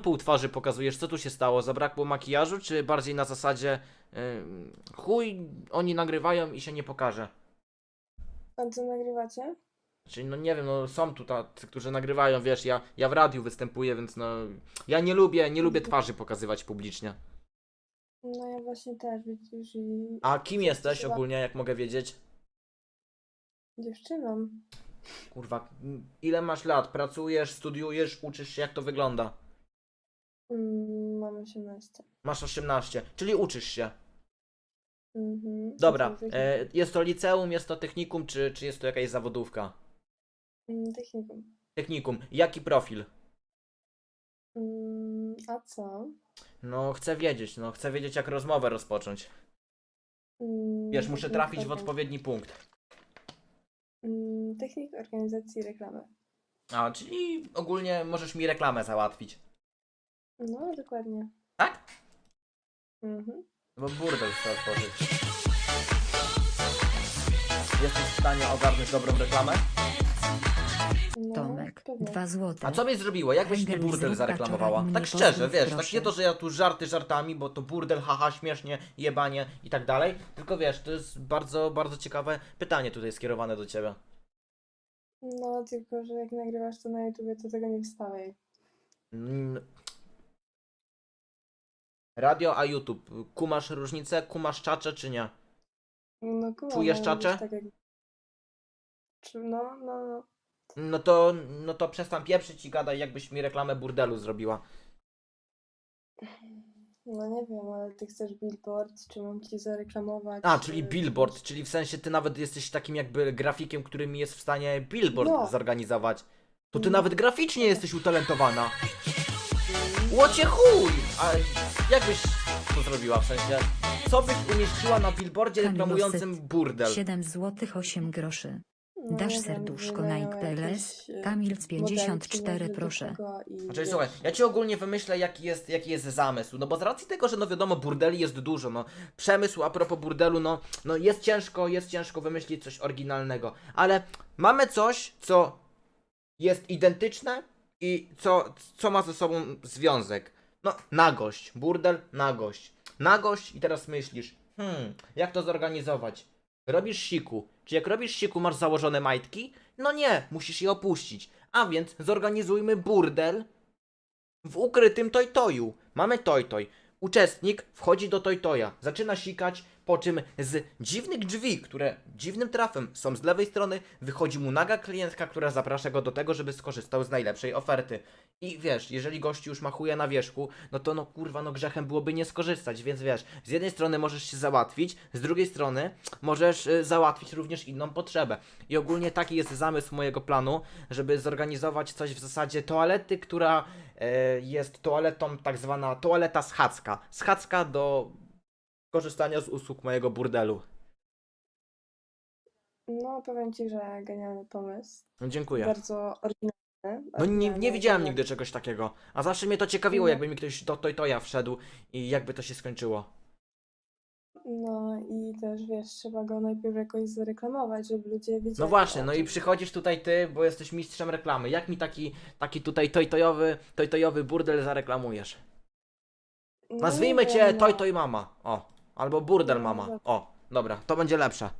pół twarzy pokazujesz, co tu się stało? Zabrakło makijażu, czy bardziej na zasadzie yy, chuj, oni nagrywają i się nie pokaże? A co nagrywacie? Czyli no nie wiem, no są tu tacy, którzy nagrywają, wiesz, ja, ja w radiu występuję, więc no ja nie lubię, nie lubię twarzy pokazywać publicznie. No ja właśnie też, widzisz, i A kim jesteś ogólnie, jak mogę wiedzieć? dziewczyną. Kurwa, ile masz lat? Pracujesz, studiujesz, uczysz się, jak to wygląda? Mm, mam 18. Masz 18, czyli uczysz się. Mhm. Dobra, Technikum. e, jest to liceum, jest to technikum, czy, czy jest to jakaś zawodówka? Mm, Technikum. Technikum. Jaki profil? Mm, a co? No, chcę wiedzieć, no, chcę wiedzieć, jak rozmowę rozpocząć. Mm, Wiesz, muszę technik trafić w organ- odpowiedni punkt. Mm, Technik organizacji reklamy. A, czyli ogólnie możesz mi reklamę załatwić. No, dokładnie. Tak? Mhm. Bo burdel chcę otworzyć. Jesteś w stanie ogarnąć dobrą reklamę? No, Tomek, pewnie. 2 złote. A co byś zrobiła? Jak byś mi burdel zrób zareklamowała? kaczora, Tak mnie szczerze, pozdrów, wiesz, tak proszę. nie to, że ja tu żarty żartami, bo to burdel, haha, śmiesznie, jebanie i tak dalej. Tylko wiesz, to jest bardzo, bardzo ciekawe pytanie tutaj skierowane do ciebie. No, tylko, że jak nagrywasz to na YouTubie, to tego nie wstawaj. Mm. Radio, a YouTube. Kumasz różnicę? Kumasz czacze czy nie? No, kumam, Czujesz ale czacze? Tak jak... Czy, no, no, no. No to, no to przestań pieprzyć i gadaj, jakbyś mi reklamę burdelu zrobiła. No nie wiem, ale ty chcesz billboard, czy mam ci zareklamować? A, czy- czyli billboard, czyli w sensie ty nawet jesteś takim jakby grafikiem, który mi jest w stanie billboard No. zorganizować. To ty No. nawet graficznie jesteś utalentowana. Łocie chuj! A jak byś to zrobiła w sensie? Co byś umieściła na billboardzie reklamującym burdel? 7 złotych 8 groszy. No, Dasz serduszko na IPLS? jakieś, e, Kamil z 54 modelki na proszę. i Znaczy, wiesz, słuchaj, ja ci ogólnie wymyślę, jaki jest, jaki jest zamysł. No bo z racji tego, że no wiadomo, burdeli jest dużo, no. Przemysł a propos burdelu, no, no jest ciężko, jest ciężko wymyślić coś oryginalnego. Ale mamy coś, co jest identyczne i co, co ma ze sobą związek. No, nagość. Burdel, nagość. Nagość i teraz myślisz, hmm, jak to zorganizować? Robisz siku. Czy jak robisz siku, masz założone majtki? No nie, musisz je opuścić. A więc zorganizujmy burdel w ukrytym tojtoju. Mamy tojtoj. Uczestnik wchodzi do tojtoja, zaczyna sikać, po czym z dziwnych drzwi, które dziwnym trafem są z lewej strony, wychodzi mu naga klientka, która zaprasza go do tego, żeby skorzystał z najlepszej oferty. I wiesz, jeżeli gościu już ma chuja na wierzchu, no to no kurwa, no grzechem byłoby nie skorzystać, więc wiesz, z jednej strony możesz się załatwić, z drugiej strony możesz y, załatwić również inną potrzebę. I ogólnie taki jest zamysł mojego planu, żeby zorganizować coś w zasadzie toalety, która e, jest toaletą tak zwana toaleta schadzka. Schadzka do korzystania z usług mojego burdelu. No, powiem ci, że genialny pomysł. No, Dziękuję. Bardzo oryginalny. No nie, nie widziałem ale- nigdy czegoś takiego. A zawsze mnie to ciekawiło, No. jakby mi ktoś do Toytoja wszedł i jakby to się skończyło. No i też wiesz, trzeba go najpierw jakoś zareklamować, żeby ludzie wiedzieli. No właśnie, o no i czym- przychodzisz tutaj ty, bo jesteś mistrzem reklamy. Jak mi taki, taki tutaj Toytojowy, Toytojowy burdel zareklamujesz? No Nazwijmy cię wiem, no. Toy Toy Mama. O. Albo Burdel Mama. O. Dobra, to będzie lepsze.